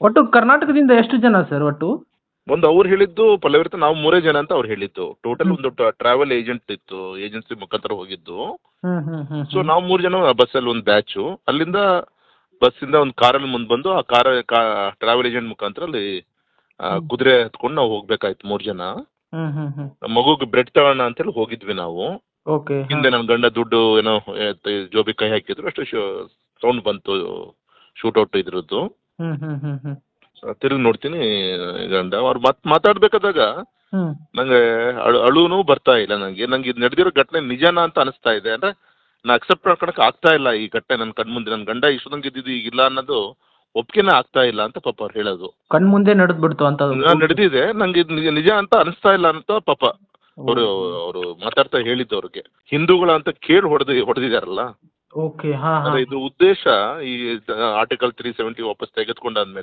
ಒಟ್ಟು ಕರ್ನಾಟಕದಿಂದ ಎಷ್ಟು ಜನ ಸರ್ ಒಟ್ಟು? ಒಂದು ಅವ್ರು ಹೇಳಿದ್ದು ಪಲ್ಲವಿರ್ತ ನಾವು ಮೂರೇ ಜನ ಅಂತ ಅವ್ರು ಹೇಳಿದ್ದು. ಟೋಟಲ್ ಒಂದು ಟ್ರಾವೆಲ್ ಏಜೆಂಟ್ ಇತ್ತು ಏಜೆನ್ಸಿ ಮುಖಾಂತರ ಹೋಗಿದ್ದು. ಹ್ಮ್ ಹ್ಮ್ ಹ್ಮ್ ಸೊ ನಾವು ಮೂರು ಜನ ಬಸ್ಸಲ್ಲಿ ಒಂದು ಬ್ಯಾಚು ಅಲ್ಲಿಂದ ಬಸ್ಸಿಂದ ಒಂದು ಕಾರಲ್ಲಿ ಮುಂದೆ ಬಂದು ಆ ಕಾರ ಟ್ರಾವೆಲ್ ಏಜೆಂಟ್ ಮುಖಾಂತರ ಅಲ್ಲಿ ಆ, ಕುದುರೆ ಹತ್ಕೊಂಡು ನಾವು ಹೋಗ್ಬೇಕಾಯ್ತು ಮೂರು ಜನ. ಹ್ಮ್ ಹ್ಮ್ ಹ್ಮ್. ಮಗುಗೆ ಬ್ರೆಡ್ ತಗೋಣ ಅಂತೇಳಿ ಹೋಗಿದ್ವಿ ನಾವು. ಓಕೆ ಹಿಂದೆ ನನ್ನ ಗಂಡ ದುಡ್ಡು ಏನೋ ಜೋಬಿ ಕೈ ಹಾಕಿದ್ರು ಅಷ್ಟು ಸೌಂಡ್ ಬಂತು ಶೂಟೌಟ್ ಇದ್ರದ್ದು. ಹ್ಮ್ ಹ್ಮ್ ಹ್ಞೂ ಹ್ಞೂ ತಿರುಗಿ ನೋಡ್ತೀನಿ ಗಂಡ ಅವ್ರು ಮತ್ ಮಾತಾಡ್ಬೇಕಾದಾಗ ಹ್ಞೂ ನಂಗೆ ಅಳು ಅಳುನು ಬರ್ತಾ ಇಲ್ಲ ನಂಗೆ. ನಂಗೆ ಇದು ನಡೆದಿರೋ ಘಟನೆ ನಿಜಾನ ಅಂತ ಅನಿಸ್ತಾ ಇದೆ. ಅಂದ್ರೆ ನಾ ಅಕ್ಸೆಪ್ಟ್ ಮಾಡ್ಕೊಳಕ್ ಆಗ್ತಾ ಇಲ್ಲ ಈ ಘಟನೆ ನನ್ನ ಕಣ್ಮುಂದೆ. ನನ್ನ ಗಂಡ ಇಷ್ಟೊಂದಂಗೆ ಇದ್ದಿದ್ದು ಈಗ ಇಲ್ಲ ಅನ್ನೋದು ಒಪ್ಪಿಗೆನೇ ಆಗ್ತಾ ಇಲ್ಲ ಅಂತ ಪಾಪ ಅವ್ರು ಹೇಳೋದು. ಕಣ್ ಮುಂದೆ ನಡೆದ್ಬಿಡ್ತು ಅಂತ ನಡೆದಿದೆ. ನಂಗೆ ಇದು ನಿಜ ನಿಜ ಅಂತ ಅನಿಸ್ತಾ ಇಲ್ಲ ಅಂತ ಪಾಪ ಅವರು ಅವರು ಮಾತಾಡ್ತಾ ಹೇಳಿದ್ದು ಅವ್ರಿಗೆ. ಹಿಂದೂಗಳ ಅಂತ ಕೇಳಿ ಹೊಡೆದು ಹೊಡೆದಿದಾರಲ್ಲ ಓಕೆ ಹಾ ಇದು ಉದ್ದೇಶ ಈ ಆರ್ಟಿಕಲ್ ತ್ರೀ ಸೆವೆಂಟಿ ವಾಪಸ್ ತೆಗೆದುಕೊಂಡಾದ್ಮೇಲೆ.